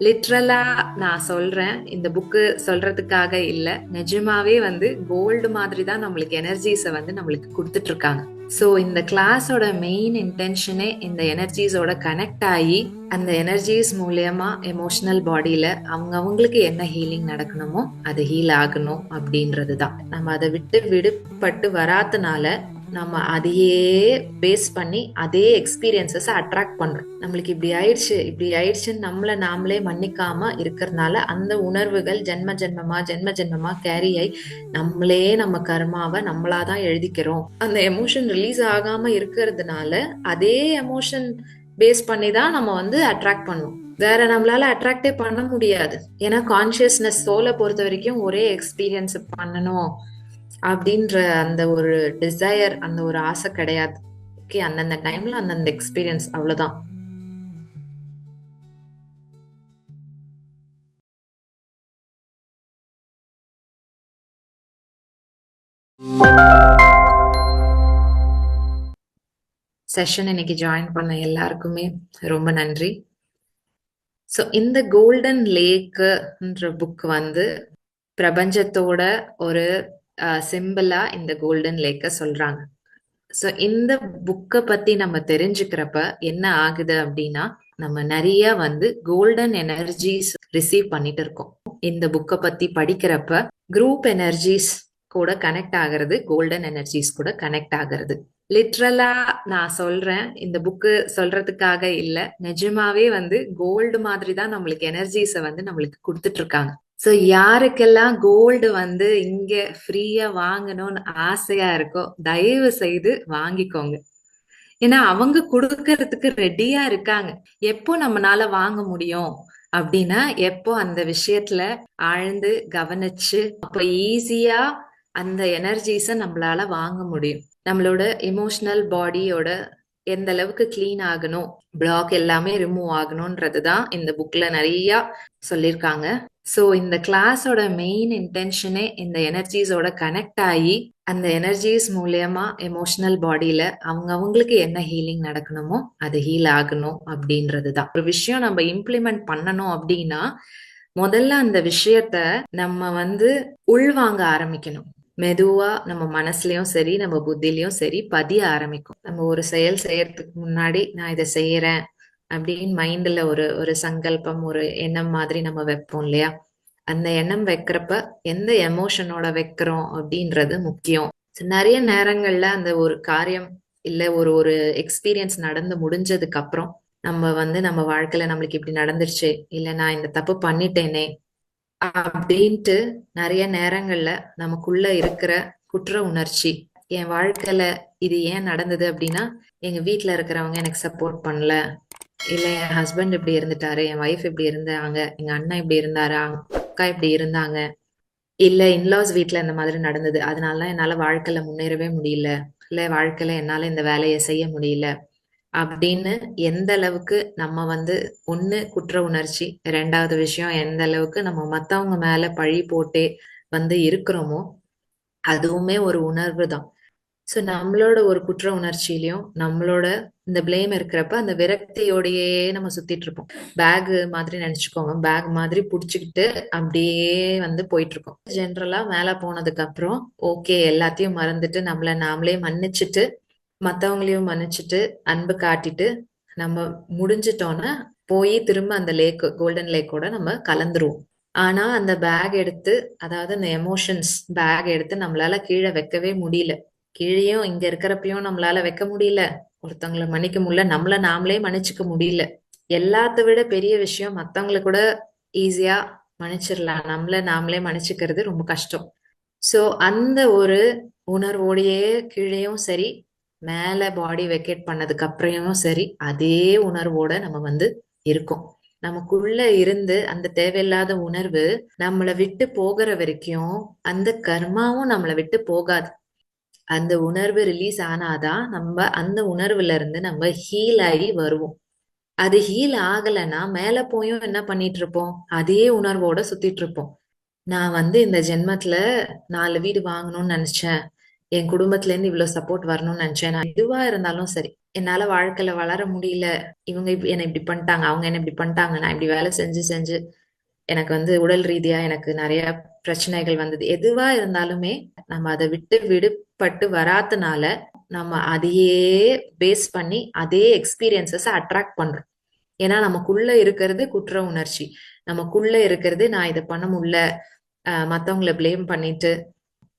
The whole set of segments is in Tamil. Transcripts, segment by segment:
லிட்ரலா நான் சொல்றேன். இந்த புக்கு சொல்றதுக்காக இல்ல. நிஜமாவே வந்து கோல்டு மாதிரி தான் நம்மளுக்கு எனர்ஜிஸை வந்து நம்மளுக்கு கொடுத்துட்டு இருக்காங்க ஸோ இந்த கிளாஸோட மெயின் இன்டென்ஷனே இந்த எனர்ஜிஸோட கனெக்ட் ஆகி அந்த எனர்ஜிஸ் மூலயமா எமோஷனல் பாடியில அவங்க அவங்களுக்கு என்ன ஹீலிங் நடக்கணுமோ அது ஹீல் ஆகணும் அப்படின்றது தான் நம்ம அதை விட்டு விடுபட்டு வராதனால நம்ம அதையே பேஸ் பண்ணி அதே எக்ஸ்பீரியன்சஸ் அட்ராக்ட் பண்றோம். நம்மளுக்கு இப்படி ஆயிடுச்சு இப்படி ஆயிடுச்சுன்னு நம்மள நாமளே மன்னிக்காம இருக்கிறதுனால அந்த உணர்வுகள் ஜென்ம ஜென்மமா ஜென்ம ஜென்மமா கேரி ஆகி நம்மளே நம்ம கர்மாவை நம்மளாதான் எழுதிக்கிறோம். அந்த எமோஷன் ரிலீஸ் ஆகாம இருக்கிறதுனால அதே எமோஷன் பேஸ் பண்ணி தான் நம்ம வந்து அட்ராக்ட் பண்ணுவோம். வேற நம்மளால அட்ராக்டே பண்ண முடியாது. ஏன்னா கான்சியஸ்னஸ் சோலை பொறுத்த வரைக்கும் ஒரே எக்ஸ்பீரியன்ஸ் பண்ணணும். அப்படின்ற அந்த ஒரு டிசையர் அந்த ஒரு ஆசை கிடையாது. ஓகே அந்தந்த டைம்ல அந்தந்த எக்ஸ்பீரியன்ஸ் அவ்வளவுதான். செஷன் இன்னைக்கு ஜாயின் பண்ண எல்லாருக்குமே ரொம்ப நன்றி. ஸோ இந்த கோல்டன் லேக்குன்ற புக் வந்து பிரபஞ்சத்தோட ஒரு சிம்பிளா இந்த கோல்டன் லேக்க சொல்றாங்க. ஸோ இந்த புக்கை பத்தி நம்ம தெரிஞ்சுக்கிறப்ப என்ன ஆகுது அப்படின்னா நம்ம நிறைய வந்து கோல்டன் எனர்ஜிஸ் ரிசீவ் பண்ணிட்டு இருக்கோம். இந்த புக்கை பத்தி படிக்கிறப்ப குரூப் எனர்ஜிஸ் கூட கனெக்ட் ஆகிறது கோல்டன் எனர்ஜிஸ் கூட கனெக்ட் ஆகிறது. லிட்ரலா நான் சொல்றேன் இந்த புக்கு சொல்றதுக்காக இல்ல நிஜமாவே வந்து கோல்டு மாதிரி தான் நம்மளுக்கு எனர்ஜிஸை வந்து நம்மளுக்கு கொடுத்துட்டு இருக்காங்க. ஸோ யாருக்கெல்லாம் கோல்டு வந்து இங்க ஃப்ரீயா வாங்கணும்னு ஆசையா இருக்கோ தயவு செய்து வாங்கிக்கோங்க. ஏன்னா அவங்க கொடுக்கறதுக்கு ரெடியா இருக்காங்க. எப்போ நம்மளால வாங்க முடியும் அப்படின்னா எப்போ அந்த விஷயத்துல ஆழ்ந்து கவனிச்சு அப்ப ஈஸியா அந்த எனர்ஜிஸ நம்மளால வாங்க முடியும். நம்மளோட எமோஷனல் பாடியோட எந்த அளவுக்கு கிளீன் ஆகணும் பிளாக் எல்லாமே ரிமூவ் ஆகணும்ன்றது தான் இந்த புக்ல நிறைய சொல்லியிருக்காங்க. ஸோ இந்த கிளாஸோட மெயின் இன்டென்ஷனே இந்த எனர்ஜிஸோட கனெக்ட் ஆகி அந்த எனர்ஜிஸ் மூலயமா எமோஷனல் பாடியில அவங்க அவங்களுக்கு என்ன ஹீலிங் நடக்கணுமோ அது ஹீல் ஆகணும் அப்படின்றது தான் ஒரு விஷயம் நம்ம இம்ப்ளிமெண்ட் பண்ணணும் அப்படின்னா முதல்ல அந்த விஷயத்த நம்ம வந்து உள்வாங்க ஆரம்பிக்கணும். மெதுவா நம்ம மனசுலயும் சரி நம்ம புத்திலையும் சரி பதிய ஆரம்பிக்கும். நம்ம ஒரு செயல் செய்யறதுக்கு முன்னாடி நான் இதை செய்யறேன் அப்படின்னு மைண்ட்ல ஒரு ஒரு சங்கல்பம் ஒரு எண்ணம் மாதிரி நம்ம வைப்போம் இல்லையா? அந்த எண்ணம் வைக்கிறப்ப எந்த எமோஷனோட வைக்கிறோம் அப்படின்றது முக்கியம். நிறைய நேரங்கள்ல அந்த ஒரு காரியம் இல்ல ஒரு ஒரு எக்ஸ்பீரியன்ஸ் நடந்து முடிஞ்சதுக்கு அப்புறம் நம்ம வந்து நம்ம வாழ்க்கையில நம்மளுக்கு இப்படி நடந்துருச்சு இல்ல நான் இந்த தப்பு பண்ணிட்டேனே அப்படின்ட்டு நிறைய நேரங்கள்ல நமக்குள்ள இருக்கிற குற்ற உணர்ச்சி என் வாழ்க்கையில இது ஏன் நடந்தது அப்படின்னா எங்க வீட்டுல இருக்கிறவங்க எனக்கு சப்போர்ட் பண்ணல இல்ல என் ஹஸ்பண்ட் இப்படி இருந்துட்டாரு என் ஒய்ஃப் இப்படி இருந்தாங்க எங்க அண்ணன் இப்படி இருந்தாரா அக்கா இப்படி இருந்தாங்க. இல்ல இன்லாஸ் வீட்டில் இந்த மாதிரி நடந்தது. அதனால என்னால வாழ்க்கையில முன்னேறவே முடியல. இல்ல வாழ்க்கையில என்னால இந்த வேலையை செய்ய முடியல. அப்படின்னு எந்த அளவுக்கு நம்ம வந்து ஒண்ணு குற்ற உணர்ச்சி ரெண்டாவது விஷயம் எந்த அளவுக்கு நம்ம மத்தவங்க மேல பழி போட்டே வந்து இருக்கிறோமோ அதுவுமே ஒரு உணர்வு தான் ஸோ நம்மளோட ஒரு குற்ற உணர்ச்சியிலையும் நம்மளோட இந்த பிளேம் இருக்கிறப்ப அந்த விரக்தியோடையே நம்ம சுத்திட்டு இருப்போம். பேக் மாதிரி நினைச்சுக்கோங்க. பேக் மாதிரி புடிச்சுக்கிட்டு அப்படியே வந்து போயிட்டு இருக்கோம் ஜென்ரலா மேல போனதுக்கு அப்புறம் ஓகே எல்லாத்தையும் மறந்துட்டு நம்மள நாமளே மன்னிச்சுட்டு மத்தவங்களையும் மன்னிச்சுட்டு அன்பு காட்டிட்டு நம்ம முடிஞ்சிட்டோன்னா போய் திரும்ப அந்த லேக் கோல்டன் லேக்கோட நம்ம கலந்துருவோம். ஆனா அந்த பேக் எடுத்து அதாவது அந்த எமோஷன்ஸ் பேக் எடுத்து நம்மளால கீழே வைக்கவே முடியல. கீழேயும் இங்க இருக்கிறப்பையும் நம்மளால வைக்க முடியல. ஒருத்தவங்களை மன்னிக்க முடியல. நம்மள நாமளே மன்னிச்சுக்க முடியல. எல்லாத்த விட பெரிய விஷயம் மத்தவங்களை கூட ஈஸியா மன்னிச்சிடலாம் நம்மள நாமளே மன்னிச்சுக்கிறது ரொம்ப கஷ்டம். சோ அந்த ஒரு உணர்வோடையே கீழேயும் சரி மேல பாடி வெக்கேட் பண்ணதுக்கு அப்புறமும் சரி அதே உணர்வோட நம்ம வந்து இருக்கோம். நமக்குள்ள இருந்து அந்த தேவையில்லாத உணர்வு நம்மளை விட்டு போகிற வரைக்கும் அந்த கர்மாவும் நம்மளை விட்டு போகாது. அந்த உணர்வு ரிலீஸ் ஆனாதான் நம்ம அந்த உணர்வுல இருந்து நம்ம ஹீல் ஆகி வருவோம். அது ஹீல் ஆகலைன்னா மேல போயும் என்ன பண்ணிட்டு இருப்போம்? அதே உணர்வோட சுத்திட்டு இருப்போம். நான் வந்து இந்த ஜென்மத்துல நாலு வீடு வாங்கணும்னு நினைச்சேன். என் குடும்பத்துல இருந்து இவ்வளவு சப்போர்ட் வரணும்னு நினைச்சேன். நான் எதுவா இருந்தாலும் சரி என்னால வாழ்க்கையில வளர முடியல. இவங்க என்னை இப்படி பண்ணிட்டாங்க அவங்க என்ன இப்படி பண்ணிட்டாங்க. நான் இப்படி வேலை செஞ்சு செஞ்சு எனக்கு வந்து உடல் ரீதியா எனக்கு நிறைய பிரச்சனைகள் வந்தது. எதுவா இருந்தாலுமே நம்ம அதை விட்டு விடு பட்டு வராதனால நம்ம அதையே பேஸ் பண்ணி அதே எக்ஸ்பீரியன்சஸ் அட்ராக்ட் பண்றோம். ஏன்னா நமக்குள்ள இருக்கிறது குற்ற உணர்ச்சி. நமக்குள்ள இருக்கிறது நான் இதை பண்ண முடியல. மற்றவங்கள பிளேம் ப்ளேம் பண்ணிட்டு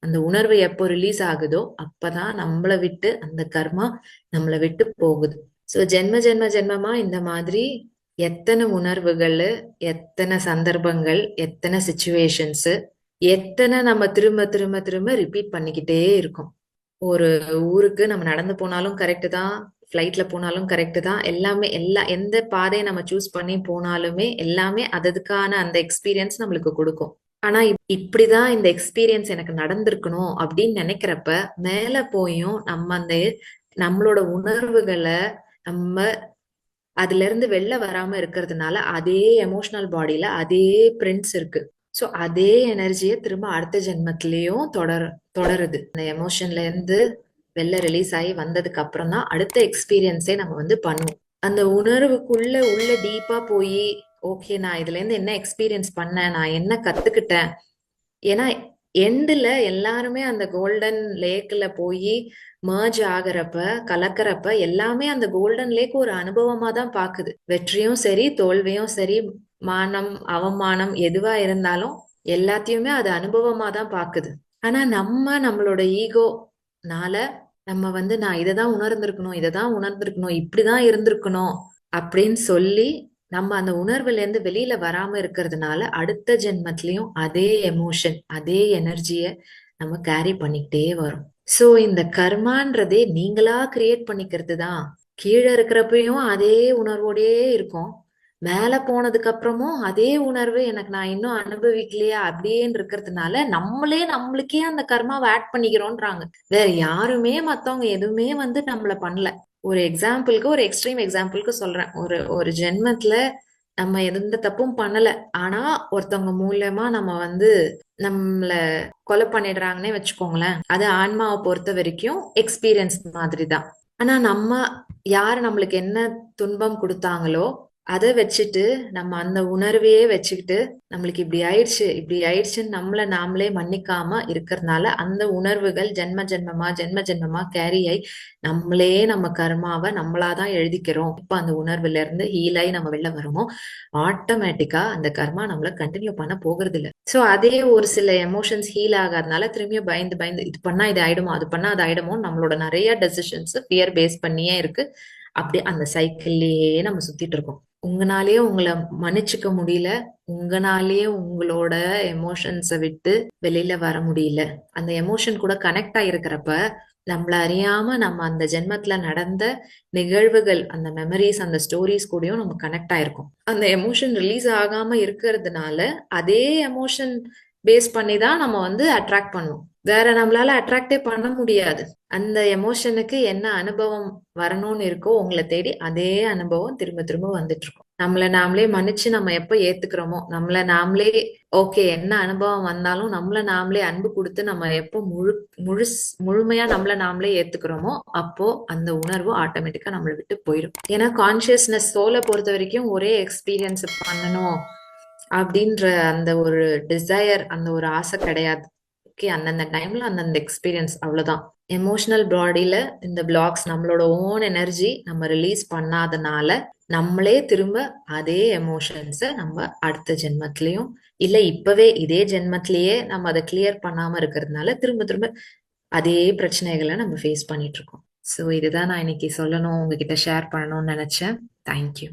அந்த உணர்வு எப்போ ரிலீஸ் ஆகுதோ அப்பதான் நம்மளை விட்டு அந்த கர்மா நம்மளை விட்டு போகுது. சோ ஜென்ம ஜென்ம ஜென்மமா இந்த மாதிரி எத்தனை உணர்வுகள் எத்தனை சந்தர்ப்பங்கள் எத்தனை சுச்சுவேஷன்ஸ் எத்தனை நம்ம திரும்ப திரும்ப திரும்ப ரிப்பீட் பண்ணிக்கிட்டே இருக்கோம். ஒரு ஊருக்கு நம்ம நடந்து போனாலும் கரெக்டு தான் ஃப்ளைட்ல போனாலும் கரெக்ட் தான். எல்லாமே எல்லா எந்த பாதையை நம்ம சூஸ் பண்ணி போனாலுமே எல்லாமே அததுக்கான அந்த எக்ஸ்பீரியன்ஸ் நம்மளுக்கு கொடுக்கும். ஆனா இப்- இப்படிதான் இந்த எக்ஸ்பீரியன்ஸ் எனக்கு நடந்திருக்கணும் அப்படின்னு நினைக்கிறப்ப மேல போயும் நம்ம அந்த நம்மளோட உணர்வுகளை நம்ம அதுல இருந்து வெளில வராம இருக்கிறதுனால அதே எமோஷனல் பாடியில அதே பிரிண்ட்ஸ் இருக்கு. ஸோ அதே எனர்ஜியை திரும்ப அடுத்த ஜென்மத்திலையும் தொடர் தொடருது. அந்த எமோஷன்ல இருந்து வெளில ரிலீஸ் ஆகி வந்ததுக்கு அப்புறம் தான் அடுத்த எக்ஸ்பீரியன்ஸே நம்ம வந்து பண்ணுவோம். அந்த உணர்வுக்குள்ள உள்ள டீப்பா போய் ஓகே நான் இதுல இருந்து என்ன எக்ஸ்பீரியன்ஸ் பண்ணேன் நான் என்ன கத்துக்கிட்டேன்? ஏன்னா எண்டில் எல்லாருமே அந்த கோல்டன் லேக்ல போய் மர்ஜ் ஆகிறப்ப கலக்கிறப்ப எல்லாமே அந்த கோல்டன் லேக் ஒரு அனுபவமா தான் பாக்குது. வெற்றியும் சரி தோல்வியும் சரி மானம் அவமானம் எதுவா இருந்தாலும் எல்லாத்தையுமே அது அனுபவமா தான் பாக்குது. ஆனா நம்ம நம்மளோட ஈகோனால நம்ம வந்து நான் இதை தான் உணர்ந்திருக்கணும் இதை தான் உணர்ந்திருக்கணும் இப்படிதான் இருந்திருக்கணும் அப்படின்னு சொல்லி நம்ம அந்த உணர்வுல இருந்து வெளியில வராம இருக்கிறதுனால அடுத்த ஜென்மத்திலயும் அதே எமோஷன் அதே எனர்ஜிய நம்ம கேரி பண்ணிக்கிட்டே வரோம். சோ இந்த கர்மான்றதே நீங்களா கிரியேட் பண்ணிக்கிறது தான் கீழே இருக்கிறப்பையும் அதே உணர்வோடயே இருக்கும். மேல போனதுக்கு அப்புறமும் அதே உணர்வு எனக்கு நான் இன்னும் அனுபவிக்கலையா அப்படின்னு இருக்கிறதுனால நம்மளே நம்மளுக்கே அந்த கர்மாவை ஆட் பண்ணிக்கிறோன்றாங்க. வேற யாருமே மத்தவங்க எதுவுமே வந்து நம்மள பண்ணல. ஒரு எக்ஸாம்பிளுக்கு ஒரு எக்ஸ்ட்ரீம் எக்ஸாம்பிளுக்கு சொல்றேன். ஒரு ஒரு ஜென்மத்துல நம்ம எந்த தப்பும் பண்ணல. ஆனா ஒருத்தவங்க மூலியமா நம்ம வந்து நம்மள கொலை பண்ணிடுறாங்கன்னே வச்சுக்கோங்களேன். அது ஆன்மாவை பொறுத்த வரைக்கும் எக்ஸ்பீரியன்ஸ் மாதிரி தான் ஆனா நம்ம யார் நம்மளுக்கு என்ன துன்பம் கொடுத்தாங்களோ அதை வச்சுட்டு நம்ம அந்த உணர்வையே வச்சுக்கிட்டு நம்மளுக்கு இப்படி ஆயிடுச்சு இப்படி ஆயிடுச்சுன்னு நம்மள நாமளே மன்னிக்காம இருக்கிறதுனால அந்த உணர்வுகள் ஜென்ம ஜென்மமா ஜென்ம ஜென்மமா கேரி ஆகி நம்மளே நம்ம கர்மாவை நம்மளாதான் எழுதிக்கிறோம். இப்ப அந்த உணர்வுல இருந்து ஹீல் ஆகி நம்ம வெளில வரோமோ ஆட்டோமேட்டிக்கா அந்த கர்மா நம்மள கண்டினியூ பண்ண போகிறது இல்ல சோ அதே ஒரு சில எமோஷன்ஸ் ஹீல் ஆகாதனால திரும்பியும் பயந்து பயந்து இது பண்ணா இது ஆயிடுமோ அது பண்ணா அது ஆயிடுமோ நம்மளோட நிறைய டெசிஷன்ஸ் ஃபியர் பேஸ் பண்ணியே இருக்கு. அப்படி அந்த சைக்கிள்லயே நம்ம சுத்திட்டு இருக்கோம். உங்களாலேயே உங்களை மன்னிச்சுக்க முடியல. உங்களாலேயே உங்களோட எமோஷன்ஸை விட்டு வெளியில வர முடியல. அந்த எமோஷன் கூட கனெக்ட் ஆயிருக்கிறப்ப நம்மள அறியாம நம்ம அந்த ஜென்மத்துல நடந்த நிகழ்வுகள் அந்த மெமரிஸ் அந்த ஸ்டோரிஸ் கூடயும் நம்ம கனெக்ட் ஆயிருக்கும். அந்த எமோஷன் ரிலீஸ் ஆகாம இருக்கிறதுனால அதே எமோஷன் பேஸ் பண்ணி தான் நம்ம வந்து அட்ராக்ட் பண்ணுவோம் வேற நம்மளால அட்ராக்டே பண்ண முடியாது. அந்த எமோஷனுக்கு என்ன அனுபவம் வரணும்னு இருக்கோ உங்களை தேடி அதே அனுபவம் திரும்ப திரும்ப வந்துட்டு இருக்கும் நம்மளை நாமளே மன்னிச்சு நம்ம எப்ப ஏத்துக்கிறோமோ நம்மள நாமளே ஓகே என்ன அனுபவம் வந்தாலும் நம்மள நாமளே அன்பு கொடுத்து நம்ம எப்போ முழு முழு முழுமையா நம்மள நாமளே ஏத்துக்கிறோமோ அப்போ அந்த உணர்வு ஆட்டோமேட்டிக்கா நம்மளை விட்டு போயிடும் ஏன்னா கான்சியஸ்னஸ் சோலை பொறுத்த வரைக்கும் ஒரே எக்ஸ்பீரியன்ஸ் பண்ணணும் அப்படின்ற அந்த ஒரு டிசையர் அந்த ஒரு ஆசை கிடையாது. ஓகே அந்தந்த டைம்ல அந்தந்த எக்ஸ்பீரியன்ஸ் அவ்வளவுதான். எமோஷனல் பாடியில இந்த பிளாக்ஸ் நம்மளோட ஓன் எனர்ஜி நம்ம ரிலீஸ் பண்ணாதனால நம்மளே திரும்ப அதே எமோஷன்ஸை நம்ம அடுத்த ஜென்மத்திலயும் இல்ல இப்பவே இதே ஜென்மத்திலேயே நம்ம அதை கிளியர் பண்ணாம இருக்கிறதுனால திரும்ப திரும்ப அதே பிரச்சனைகளை நம்ம ஃபேஸ் பண்ணிட்டு இருக்கோம். ஸோ இதுதான் நான் இன்னைக்கு சொல்லணும் உங்ககிட்ட ஷேர் பண்ணணும்னு நினைச்சேன். தேங்க்யூ